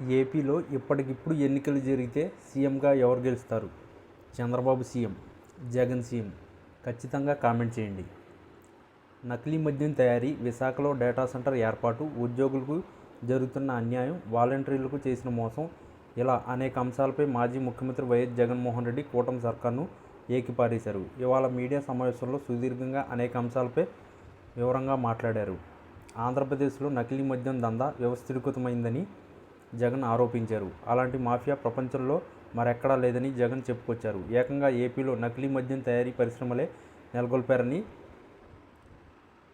ఏపీలో ఇప్పటికిప్పుడు ఎన్నికలు జరిగితే సీఎంగా ఎవరు గెలుస్తారు? Chandrababu CM Jagan CM. ఖచ్చితంగా కామెంట్ చేయండి. నకిలీ మద్యం తయారీ విశాఖలో డేటా సెంటర్ ఏర్పాటు ఉద్యోగులకు జరుగుతున్న అన్యాయం వాలంటీర్లకు చేసిన మోసం ఇలా అనేక అంశాలపై మాజీ ముఖ్యమంత్రి వైఎస్ జగన్మోహన్ రెడ్డి కూటమి సర్కార్ను ఏకిపారేశారు. ఇవాళ మీడియా సమావేశంలో సుదీర్ఘంగా అనేక అంశాలపై వివరంగా మాట్లాడారు. ఆంధ్రప్రదేశ్లో నకిలీ మద్యం దందా వ్యవస్థీకృతమైందని జగన్ ఆరోపించారు. అలాంటి మాఫియా ప్రపంచంలో మరెక్కడా లేదని జగన్ చెప్పుకొచ్చారు. ఏకంగా ఏపీలో నకిలీ మద్యం తయారీ పరిశ్రమలే నెలకొల్పారని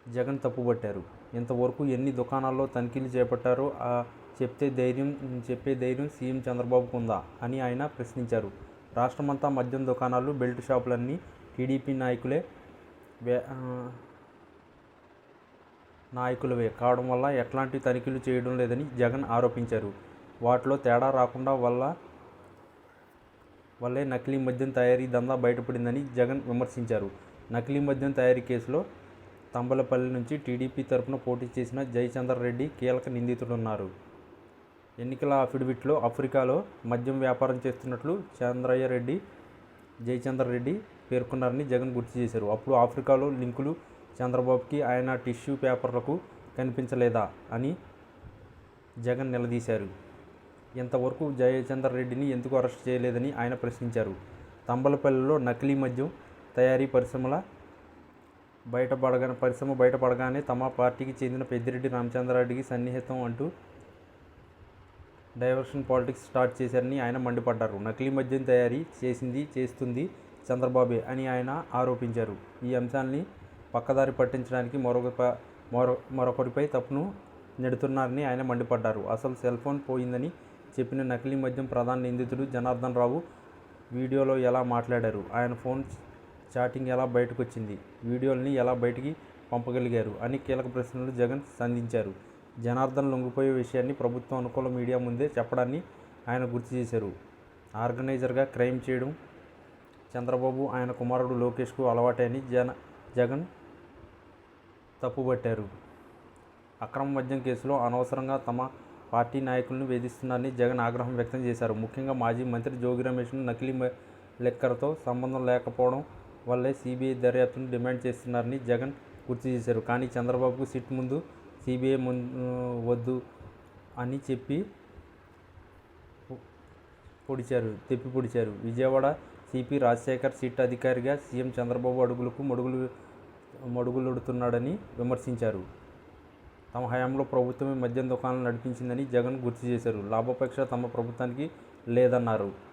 జగన్ తప్పుపట్టారు ఇంతవరకు ఎన్ని దుకాణాల్లో తనిఖీలు చేపట్టారో ఆ చెప్తే ధైర్యం చెప్పే ధైర్యం సీఎం చంద్రబాబుకు ఉందా అని ఆయన ప్రశ్నించారు. రాష్ట్రమంతా మద్యం దుకాణాలు బెల్ట్ షాపులన్నీ టీడీపీ నాయకులే వే నాయకులవే. కావడం వల్ల ఎట్లాంటి తనిఖీలు చేయడం లేదని జగన్ ఆరోపించారు. వాటిలో తేడా రాకుండా వల్ల వల్లే నకిలీ మద్యం తయారీ దందా బయటపడిందని జగన్ విమర్శించారు. నకిలీ మద్యం తయారీ కేసులో తంబలపల్లి నుంచి టీడీపీ తరపున పోటీ చేసిన జయచందర్ రెడ్డి కీలక నిందితుడున్నారు. ఎన్నికల అఫిడవిట్లో ఆఫ్రికాలో మద్యం వ్యాపారం చేస్తున్నట్లు చంద్రయ్య రెడ్డి జయచందర్ రెడ్డి పేర్కొన్నారని జగన్ గుర్తు చేశారు. అప్పుడు ఆఫ్రికాలో లింకులు చంద్రబాబుకి ఆయన టిష్యూ పేపర్లకు కనిపించలేదా అని జగన్ నిలదీశారు. ఇంతవరకు జయచంద్ర రెడ్డిని ఎందుకు అరెస్ట్ చేయలేదని ఆయన ప్రశ్నించారు. తంబలపల్లిలో నకిలీ మద్యం తయారీ పరిశ్రమల బయటపడగా పరిశ్రమ బయటపడగానే తమ పార్టీకి చెందిన పెద్దిరెడ్డి రామచంద్రారెడ్డికి సన్నిహితం అంటూ డైవర్షన్ పాలిటిక్స్ స్టార్ట్ చేశారని ఆయన మండిపడ్డారు. నకిలీ మద్యం తయారీ చేసింది చేస్తుంది చంద్రబాబే అని ఆయన ఆరోపించారు. ఈ అంశాన్ని పక్కదారి పట్టించడానికి మరొక మరొకరిపై తప్పును నెడుతున్నారని ఆయన మండిపడ్డారు. అసలు సెల్ ఫోన్ పోయిందని చెప్పిన నకిలీ మద్యం ప్రధాన నిందితుడు జనార్దన్ రావు వీడియోలో ఎలా మాట్లాడారు? ఆయన ఫోన్ చాటింగ్ ఎలా బయటకు వచ్చింది వీడియోల్ని ఎలా బయటికి పంపగలిగారు? అని కీలక ప్రశ్నలు జగన్ సంధించారు. జనార్దన్ లొంగిపోయే విషయాన్ని ప్రభుత్వం అనుకూల మీడియా ముందే చెప్పడాన్ని ఆయన గుర్తు చేశారు. ఆర్గనైజర్గా క్రైమ్ చేయడం చంద్రబాబు ఆయన కుమారుడు లోకేష్కు అలవాటని అని జన జగన్ తప్పుబట్టారు. అక్రమ మద్యం కేసులో అనవసరంగా తమ పార్టీ నాయకులను వేధిస్తున్నారని జగన్ ఆగ్రహం వ్యక్తం చేశారు. ముఖ్యంగా మాజీ మంత్రి జోగి రమేష్ను నకిలీ లెక్కలతో సంబంధం లేకపోవడం వల్లే సిబిఐ దర్యాప్తును డిమాండ్ చేస్తున్నారని జగన్ గుర్తు చేశారు. కానీ చంద్రబాబుకు సిట్ ముందు సిబిఐ ముందు వద్దు అని చెప్పి పొడిచారు తెప్పి పొడిచారు. విజయవాడ సిపి రాజశేఖర్ సిట్ అధికారిగా సీఎం చంద్రబాబు అడుగులకు మడుగులు మడుగులొడుతున్నాడని విమర్శించారు. తమ హయాంలో ప్రభుత్వమే మద్యం దుకాణాలు నడిపించిందని జగన్ గుర్తు చేశారు. లాభాపేక్ష తమ ప్రభుత్వానికి లేదన్నారు.